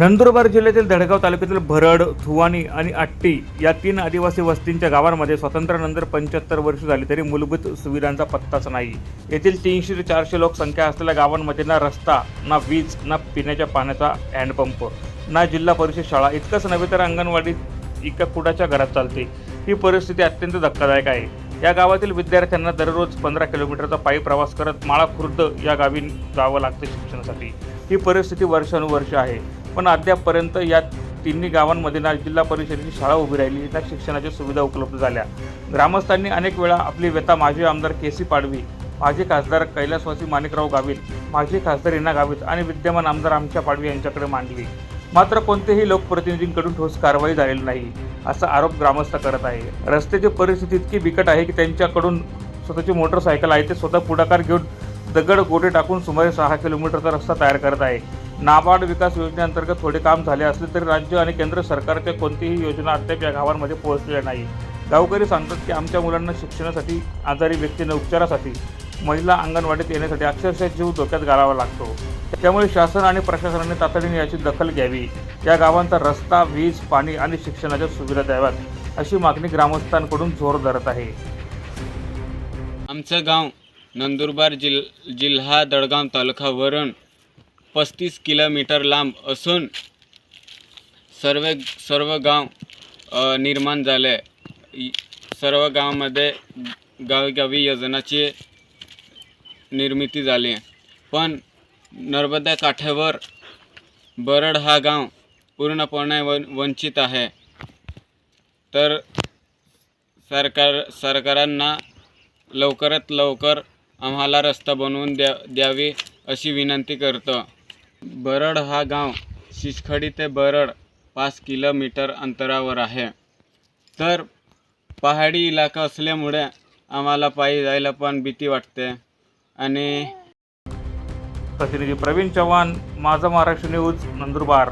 नंदुरबार जिल्ह्यातील धडगाव तालुक्यातील भरड थुवानी आणि आट्टी या तीन आदिवासी वस्तींच्या गावांमध्ये स्वातंत्र्यानंतर पंच्याहत्तर वर्ष झाली तरी मूलभूत सुविधांचा पत्ताच नाही. येथील तीनशे ते चारशे लोकसंख्या असलेल्या गावांमध्ये ना रस्ता ना वीज ना पिण्याच्या पाण्याचा हँडपंप ना जिल्हा परिषद शाळा इतकंच नव्हे तर अंगणवाडी इका कुडाच्या घरात चालते. ही परिस्थिती अत्यंत धक्कादायक आहे. या गावातील विद्यार्थ्यांना दररोज पंधरा किलोमीटरचा पायी प्रवास करत माळा खुर्द या गावी जावं लागतं शिक्षणासाठी. ही परिस्थिती वर्षानुवर्ष आहे. पण अद्यापपर्यंत या तिन्ही गावांमध्ये ना जिल्हा परिषदेची शाळा उभी राहिली ना शिक्षणाच्या सुविधा उपलब्ध झाल्या. ग्रामस्थांनी अनेक वेळा आपली व्यथा माजी आमदार के सी पाडवी माजी खासदार कैलासवासी माणिकराव गावित माजी खासदार हिना गावित आणि विद्यमान आमदार आमच्या पाडवी यांच्याकडे मांडली. मात्र कोणतेही लोकप्रतिनिधींकडून ठोस कारवाई झालेली नाही असा आरोप ग्रामस्थ करत आहे. रस्त्याची परिस्थिती इतकी बिकट आहे की त्यांच्याकडून स्वतःची मोटरसायकल आहे ते स्वतः पुढाकार घेऊन दगड गोटे टाकून सुमारे सहा किलोमीटरचा रस्ता तयार करत आहे. नाबार्ड विकास योजनेअंतर्गत थोडे काम झाले असले तरी राज्य आणि केंद्र सरकारच्या कोणतीही योजना अद्याप या गावांमध्ये पोहोचलेल्या नाही. गावकरी सांगतात की आमच्या मुलांना शिक्षणासाठी आजारी व्यक्तींना उपचारासाठी महिला अंगणवाडीत येण्यासाठी अक्षरशः जीव धोक्यात घालावा लागतो. त्यामुळे शासन आणि प्रशासनाने तातडीने याची दखल घ्यावी. या गावांचा रस्ता वीज पाणी आणि शिक्षणाच्या सुविधा द्याव्यात अशी मागणी ग्रामस्थांकडून जोर धरत आहे. आमचं गाव नंदुरबार जिल जिल्हा दडगाव तालुका वरण पस्तीस किलोमीटर लांब असून सर्व सर्व गाव निर्माण झाले. सर्व गावामध्ये गावीगावी योजनाची निर्मिती झाली. पण नर्मदा काठावर बरड हा गाव पूर्णपणे वन वंचित आहे. तर सरकार सरकारांना लवकरात लवकर आम्हाला रस्ता बनवून द्या द्यावी अशी विनंती करतो. बरड हा गाव शिसखडी ते बरड पाच किलोमीटर अंतरावर आहे. तर पहाडी इलाका असल्यामुळे आम्हाला पायी जायला पण भीती वाटते. आणि प्रतिनिधी प्रवीण चव्हाण माझा महाराष्ट्र न्यूज नंदुरबार.